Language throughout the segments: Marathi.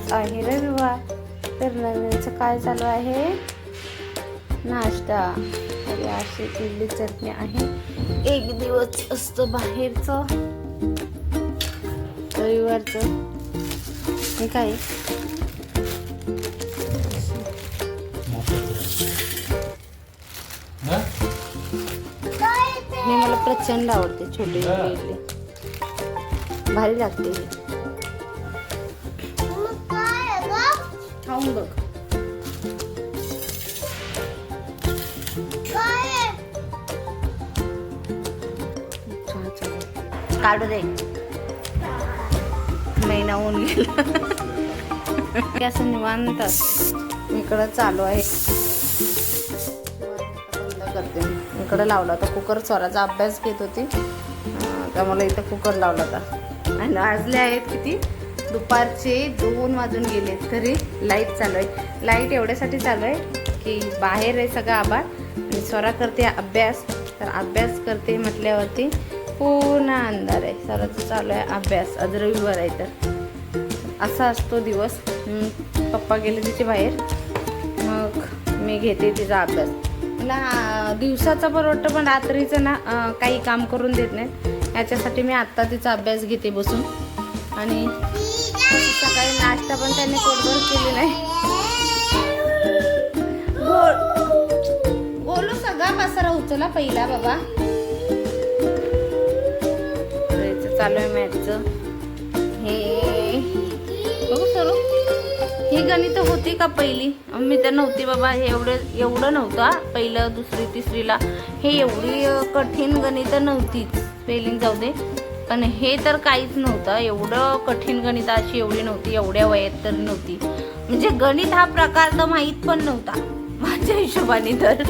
आज आहे. रविवार. तर रविवारचं काय चालू आहे? नाश्ता. अरे अशी इडली चटणी आहे. एक दिवस असतं बाहेरचं. रविवारचं. हे काय? हे मला प्रचंड आवडते छोटी इडली. भारी लागते खाऊन बघ. काढू दे. महिना होऊन गेला. असं निवांत. इकडं चालू आहे. बंद करते इकडं लावला होता कुकर स्वराचा अभ्यास घेत होती. त्यामुळे इथं कुकर लावला होता. आणि वाजले आहेत किती? दुपारचे दोन वाजून गेले तरी लाइट चालू आहे. लाइट एवढ्यासाठी चालू आहे की बाहेर आहे सगळं आभाळ आणि स्वरा करते अभ्यास. तर अभ्यास करते म्हटल्यावरती पूर्ण अंधार आहे. स्वराचं चालू आहे अभ्यास. आज आहे तर. असा असतो दिवस. पप्पा गेले तिचे बाहेर. मग मी घेते तिचा अभ्यास. मला दिवसाचा परवडतं पण रात्रीचं ना काही काम करून देत नाहीत. याच्यासाठी मी आत्ता तिचा अभ्यास घेते बसून. आणि सकाळी नाश्ता पण त्यांनी पोटभर केली नाही गोल गोलू सगळा पसारा उचला पहिला बाबा. चालू आहे मॅथचं. हे. बघू सरू. ही गणित होती का पहिली? मी तर नव्हती बाबा हे एवढं एवढं नव्हतं पहिलं दुसरी तिसरीला. हे एवढी कठीण गणित नव्हती स्पेलिंग जाऊ दे. पण हे तर काहीच नव्हतं. एवढं कठीण गणित अशी एवढी नव्हती एवढ्या वयात तर नव्हती. म्हणजे गणित हा प्रकार तर माहीत पण नव्हता. माझ्या हिशोबाने तर.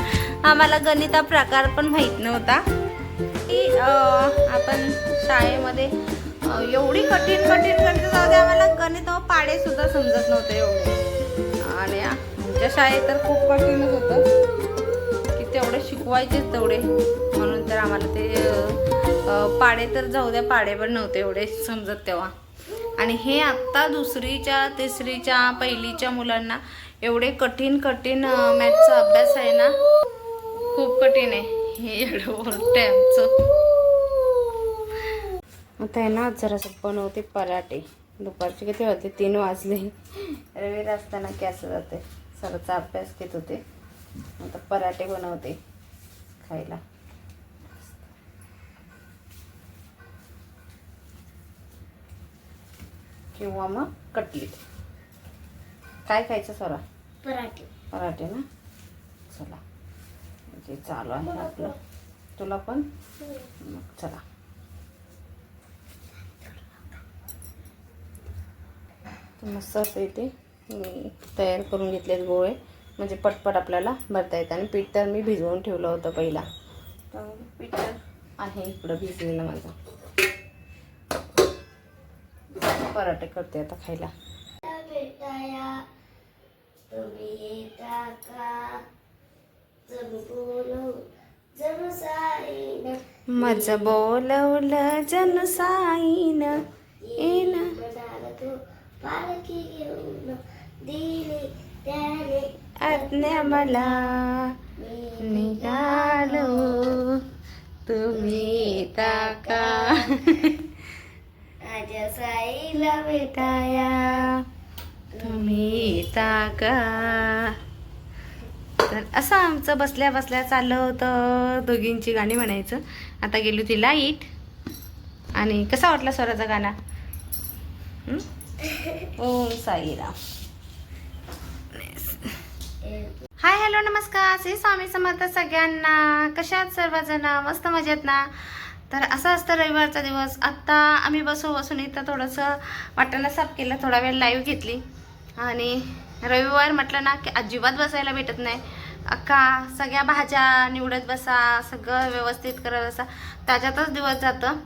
आम्हाला गणित हा प्रकार पण माहीत नव्हता. की आपण शाळेमध्ये एवढी कठीण कठीण गणित जाऊ दे आम्हाला गणित व पाडे सुद्धा समजत नव्हते एवढे. आणि आमच्या शाळेत तर खूप कठीणच होतं. तेवढे शिकवायचेच तेवढे. म्हणून तर आम्हाला ते पाडे तर जाऊ द्या पाडे पण नव्हते एवढे समजत तेव्हा. आणि हे आत्ता दुसरीच्या तिसरीच्या पहिलीच्या मुलांना एवढे कठीण कठीण मॅथचा अभ्यास आहे ना खूप कठीण आहे. हे एवढं बोलते आमचं. आता आहे ना जरासं बनवते पराठे. दुपारचे किती होते तीन वाजले. रविवार असताना की असं जाते. सराचा अभ्यास घेत होते. आता पराठे बनवते. खायला. किंवा मग कटलीट. काय खायचं सरा? पराठे. पराठे ना? चला. म्हणजे चालू आहे आपलं. तुला. पण? मग चला. मस्त असं इथे मी तयार करून घेतलेत गोळे. म्हणजे पटपट आपल्याला भरता येतं. आणि पीठ तर मी भिजवून ठेवलं होतं पहिला. तर पीठ तर आहे इकडं भिजलेलं माझं. पराठे करते आता खायला. माझं बोलवलं जन साईन येन पालखी घेऊन दिली त्याने. आज्ञा मला मी निघालो. तुम्ही येता का माझ्या साईला भेटाया. तुम्ही येता का तर असं आमचं बसल्या बसल्या चाललं होतं दोघींची गाणी म्हणायचं. आता गेली होती लाइट. आणि कसा वाटला स्वराचा गाणा? ओम साईराम. हाय हॅलो नमस्कार. श्री स्वामी समर्थ सगळ्यांना. कशात सर्वजण? मस्त मजेत ना? तर असं असतं रविवारचा दिवस. आत्ता आम्ही बसू बसून इथं थोडंसं वाटाणा साफ केलं थोडा वेळ लाईव्ह घेतली. आणि रविवार म्हटलं ना की अजिबात बसायला भेटत नाही. अख्खा सगळ्या भाज्या निवडत बसा सगळं व्यवस्थित करत बसा. त्याच्यातच दिवस जातं.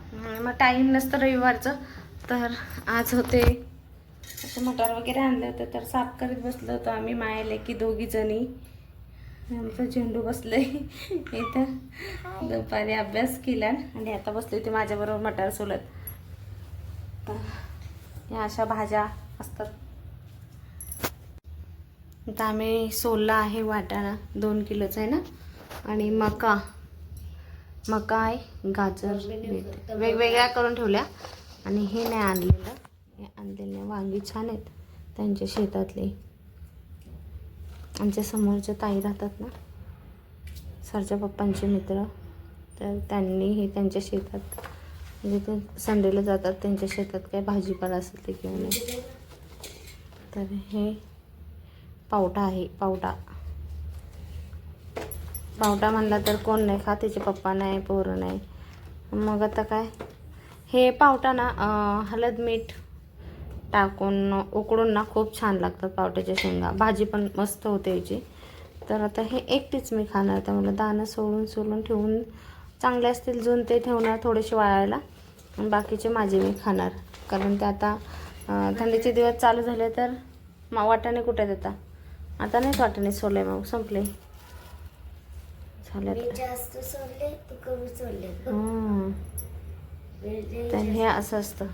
मग टाईम नसतं रविवारचं. तर आज होते असं मटार वगैरे आणलं होतं तर साफ करत बसलो होतो आम्ही मायाले की दोघी जणी. आमचा झेंडू बसलंय. इथं दुपारी अभ्यास केला आणि आता बसले ते माझ्याबरोबर मटार सोलत. तर या अशा भाज्या असतात. आता आम्ही सोलला आहे वाटाणा दोन किलोचा आहे ना? आणि मका. मका आहे गाजर बीट वेगवेगळ्या करून ठेवल्या. आणि हे नाही आणलेलं. हे आणलेलं वांगी छान आहेत त्यांच्या शेतातले. आमच्या समोरच्या ताई राहतात ना? सरच्या पप्पांचे मित्र. तर त्यांनी हे त्यांच्या शेतात म्हणजे ते संडेला जातात त्यांच्या शेतात काय भाजीपाला असेल ते घेऊन नाही तर हे पावटा आहे पावटा. पावटा म्हणला तर कोण नाही खात त्याचे पप्पा नाही पोरं नाही. मग आता काय? हे पावटा ना हळद मीठ टाकून उकडून ना खूप छान लागतात पावट्याच्या शेंगा. भाजी पण मस्त होते याची. तर आता हे एकटीच मी खाणार त्यामुळे दाणं सोडून सोडून ठेवून चांगले असतील जून ते ठेवणार थोडेसे वाळायला. बाकीचे माझे मी खाणार. कारण ते आता थंडीचे दिवस चालू झाले तर मा वाटाणे कुठे आहेत आता? आता नाहीच वाटाणे सोडले मग संपले. झाले तर हे असं असतं.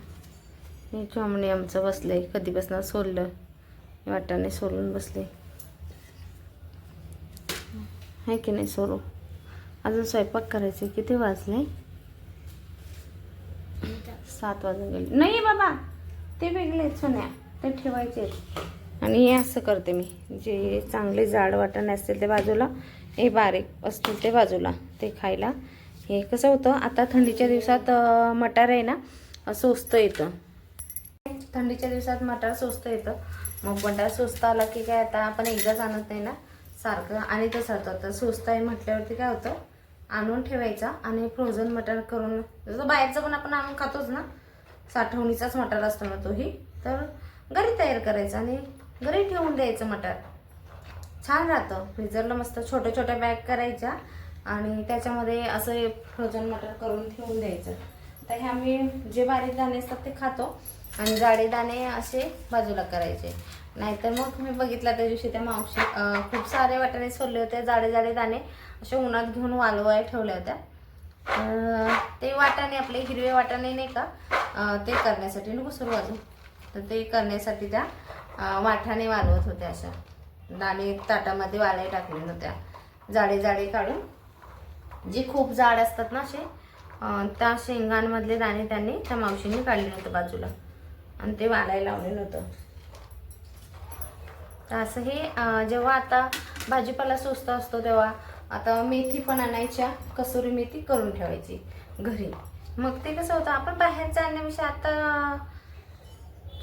हे चोमणे आमचं बसलं आहे कधीपासून सोडलं. वाटाने सोलून बसले. आहे की नाही सोडू? अजून स्वयंपाक करायचे किती वाजले? सात वाजून गेले. नाही बाबा ते वेगळे आहेत सोन्या. ते ठेवायचे आणि हे असं करते मी. जे चांगले जाड वाटाणे असतील ते बाजूला हे बारीक असतील ते बाजूला ते खायला. हे कसं होतं आता थंडीच्या दिवसात मटार आहे ना अं, स्वस्त येतं थंडीच्या दिवसात मटार स्वस्त येतं. मग मटार स्वस्त आला की काय आता आपण एकदाच आणत नाही ना? सारखं आणि तसं होतं तर स्वस्त आहे म्हटल्यावरती काय होतं? आणून ठेवायचा आणि फ्रोझन मटार करून जसं बाहेरचं पण आपण आणून खातोच ना? साठवणीचाच मटार असतो ना तोही. तर घरी तयार करायचा आणि घरी ठेवून द्यायचं मटार. छान राहतं. फ्रीजरला मस्त छोट्या छोट्या बॅग करायच्या आणि त्याच्यामध्ये असं फ्रोझन मटर करून ठेवून द्यायचं. तर हे आम्ही जे बारीक दाणे असतात ते खातो. आणि जाडे दाणे असे बाजूला करायचे. नाहीतर मग मी बघितला त्या दिवशी त्या मावशी खूप सारे वाटाणे सोडले होते जाडे जाडे दाणे असे उन्हात घेऊन वालवाय ठेवल्या होत्या. ते वाटाणे आपले हिरवे वाटाणे नाही का ते करण्यासाठी नको सुरू अजून. तर ते करण्यासाठी त्या अं, वाटाणे वालवत होत्या अशा. दाणे ताटामध्ये वाळाय टाकले होत्या. जाडे जाडे काढून जे खूप जाड असतात ना असे त्या शेंगांमधले दाणे त्यांनी त्या मावशीने काढले होते बाजूला. आणि ते वाळायला लावलेलं होतं. तर असं हे जेव्हा आता भाजीपाला स्वस्त असतो तेव्हा आता मेथी पण आणायच्या कसुरी मेथी करून ठेवायची घरी. मग ते कसं होतं आपण बाहेर जाण्याविषयी आता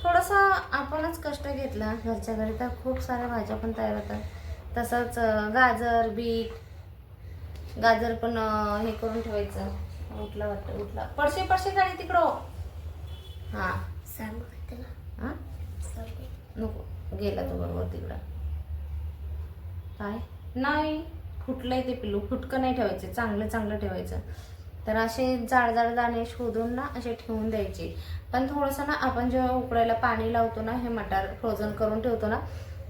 थोडंसं आपणच कष्ट घेतलं. घरच्या घरी तर खूप साऱ्या भाज्या पण तयार होतात. तसंच गाजर बीट गाजर पण हे करून ठेवायचं. उठला वाटतं उठला. पडशे पडशे गाडी तिकडं हो. हां. हां? हां नको. गेला तो बरोबर तिकडं. काय? नाही. फुटलंय ते पिल्लू. फुटकं नाही ठेवायचं. चांगलं चांगलं ठेवायचं. तर असे जाड जाड दाणे शोधून ना असे ठेवून द्यायचे. पण थोडंसं ना आपण जेव्हा उकडायला पाणी लावतो ना हे मटार फ्रोझन करून ठेवतो ना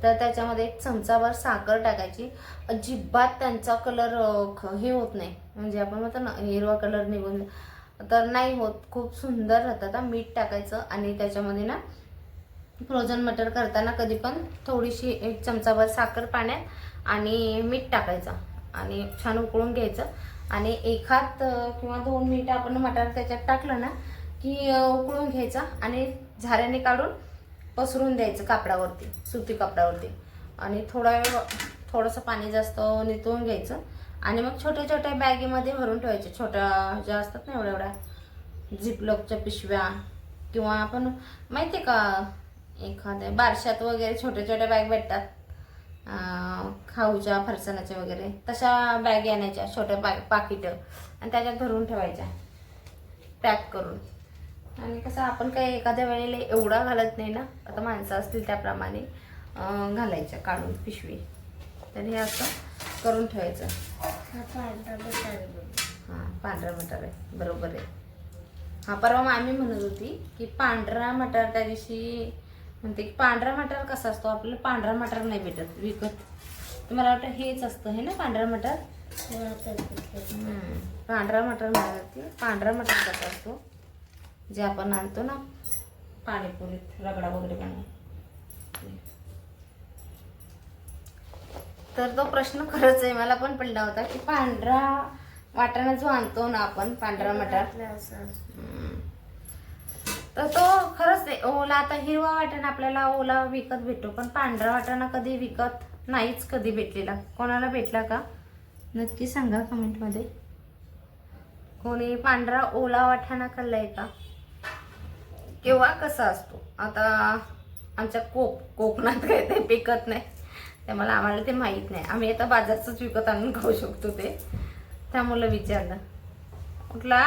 तर त्याच्यामध्ये एक चमचाभर साखर टाकायची. अजिबात त्यांचा कलर हे होत नाही. म्हणजे आपण म्हणतो ना हिरवा कलर निघून तर नाही होत. खूप सुंदर राहतात मीठ टाकायचं आणि त्याच्यामध्ये ना फ्रोझन मटर करताना कधी पण थोडीशी एक चमचाभर साखर पाण्यात आणि मीठ टाकायचं आणि छान उकळून घ्यायचं. आणि एक हात किंवा दोन मिनिटं आपण मटार त्याच्यात टाकलं ना की उकळून घ्यायचा आणि झाऱ्याने काढून पसरून द्यायचं कापडावरती सुती कापडावरती. आणि थोडा वेळ थोडंसं पाणी जास्त नितळून घ्यायचं. आणि मग छोट्या छोट्या बॅगेमध्ये भरून ठेवायचे. छोट्या ज्या असतात ना एवढ्या एवढ्या. झिपलॉकच्या पिशव्या. किंवा आपण माहिती आहे का एखाद्या बारशात वगैरे छोट्या छोट्या बॅग भेटतात. खाऊच्या फरसाणाच्या वगैरे. तशा बॅग आणायच्या छोट्या बॅग पाकिटं. आणि त्याच्यात भरून ठेवायच्या. पॅक करून. आणि कसं आपण काही एखाद्या वेळेला एवढा घालत नाही ना. आता माणसं असतील त्याप्रमाणे घालायच्या काढून पिशवी. तर हे असं करून ठेवायचं. हा पांढरा. हां मटार आहे. बरोबर आहे. हा परवा मामी म्हणत होती की पांढरा मटार त्या दिवशी म्हणते की पांढरा मटार कसा असतो? आपल्याला पांढरा मटार नाही भेटत विकत. तर मला वाटतं हेच असतं हे ना पांढरा मटार? पांढरा मटार म्हणत पांढरा मटार कसा असतो? जे आपण आणतो ना पाणीपुरीत रगडा वगैरे बनवून. तर तो प्रश्न खरंच आहे. मला पण पडला होता की पांढरा वाटाणा जो आणतो ना आपण पांढरा मटार. तर तो खरंच आहे. ओला आता हिरवा वाटाणा आपल्याला ओला विकत भेटतो पण पांढरा वाटाणा कधी विकत नाहीच कधी भेटलेला. कोणाला भेटला का? नक्की सांगा कमेंटमध्ये. कोणी पांढरा ओला वाटाणा खाल्लाय का? किंवा कसा असतो? आता आमच्या कोक कोकणात काय ते पिकत नाही. ते मला आम्हाला ते माहीत नाही. आम्ही आता बाजारचंच विकत आणून खाऊ शकतो ते. त्यामुळं विचारलं. कुठला?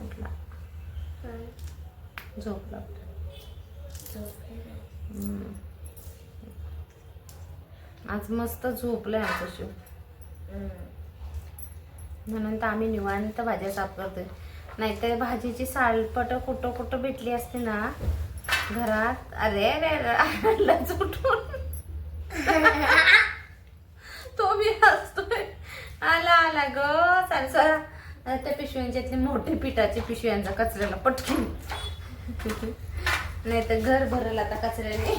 उठला झोपला. आज मस्त झोपलंय आमचं शिव. म्हणून तर आम्ही निवांत भाज्या साफ करतोय. नाहीतर भाजीची सालपट कुठं कुठं भेटली असते ना घरात? अरे अरे अरे उठून. तो मी हसतोय. आला आला ग. चाल चला त्या पिशव्यांच्यातली मोठी पिठाची पिशव्यांचा कचऱ्याला पटकून. नाही तर घर भरल आता कचऱ्याने.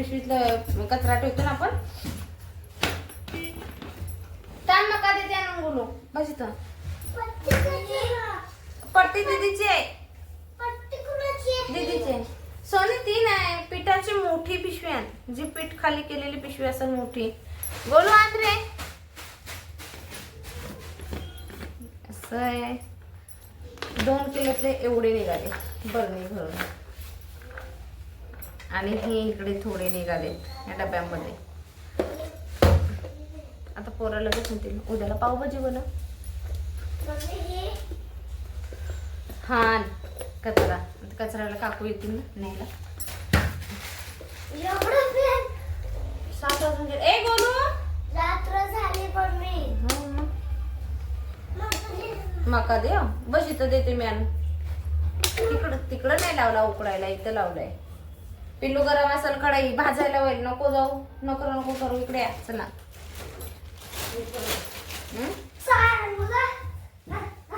पिशवीतलं कचरा ठेवतो ना आपण. थांब मका देते आणून बोलू? बस इथं. पट्टी दीदीचे दीदीचे आहे. सोनी ती नाही. पिठाची मोठी पिशवी आण. जी पीठ खाली केलेली पिशवी असेल मोठी. बोलू आत रे असं आहे. दोन किलोतले एवढे निघाले. बरणी भरून आणि हे इकडे थोडे निघाले या डब्यामध्ये. आता पोरा लगेच म्हणतील उद्याला पावभाजी बनव. हे कचरा. कचऱ्याला काकू येतील ना न्यायला. सात वाजून गेले. ए गोलू! रात्र झाली पण मी. हो मका दे. बस इथं देते मी तिकडं तिकडं नाही लावला उकडायला. इथं लावलाय. पिल्लू गरम असेल कढाई भाजायला होईल. नको जाऊ. नको नको करू. इकडे या. चला.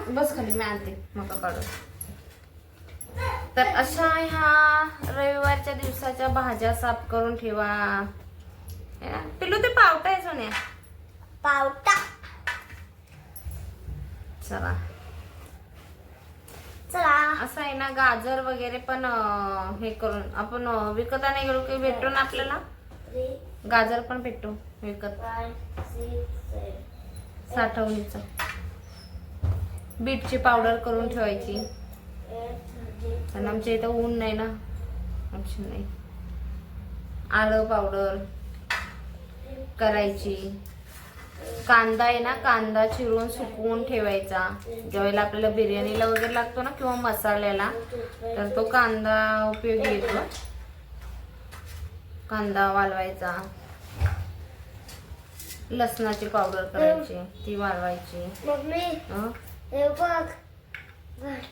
बस खाली मी आणते. मका काढून. तर अशा ह्या रविवारच्या दिवसाच्या भाज्या साफ करून ठेवा? पिल्लू ते पावटा आहे सोन्या. पावटा. चला. चला. असं आहे ना गाजर वगैरे पण अं, हे करून आपण अं, विकत नाही गेलो की भेटतो ना आपल्याला? थ्री गाजर पण भेटतो विकत. फाय सिक्स सेवन साठवणीचं. बीटची पावडर करून ठेवायची. एट आणि आमच्या इथं ऊन नाही ना. ऑप्शन नाही. आलं पावडर करायची. कांदा आहे ना कांदा चिरून सुकवून ठेवायचा. ज्यावेळेला आपल्याला बिर्याणीला वगैरे लागतो ना किंवा मसाल्याला तर तो कांदा उपयोगी येतो कांदा वालवायचा. लसणाची पावडर करायची ती वाळवायची.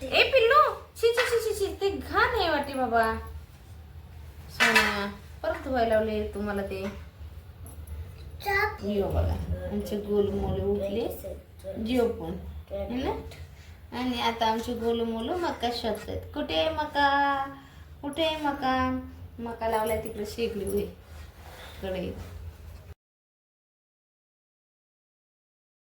ए पिल्लू! शी शी शी ते घाण आहे वाटी बाबा. सोन्या परत धुवायला लावले तुम्हाला ते. जिओ बघा. आमचे गोल मोले उठले. जिओ पण. है ना? आणि आता आमचे गोलू मोलू मका शोधतात कुठे आहे मका? कुठे आहे मका? मका लावलाय तिकडे शेगडी होई कडे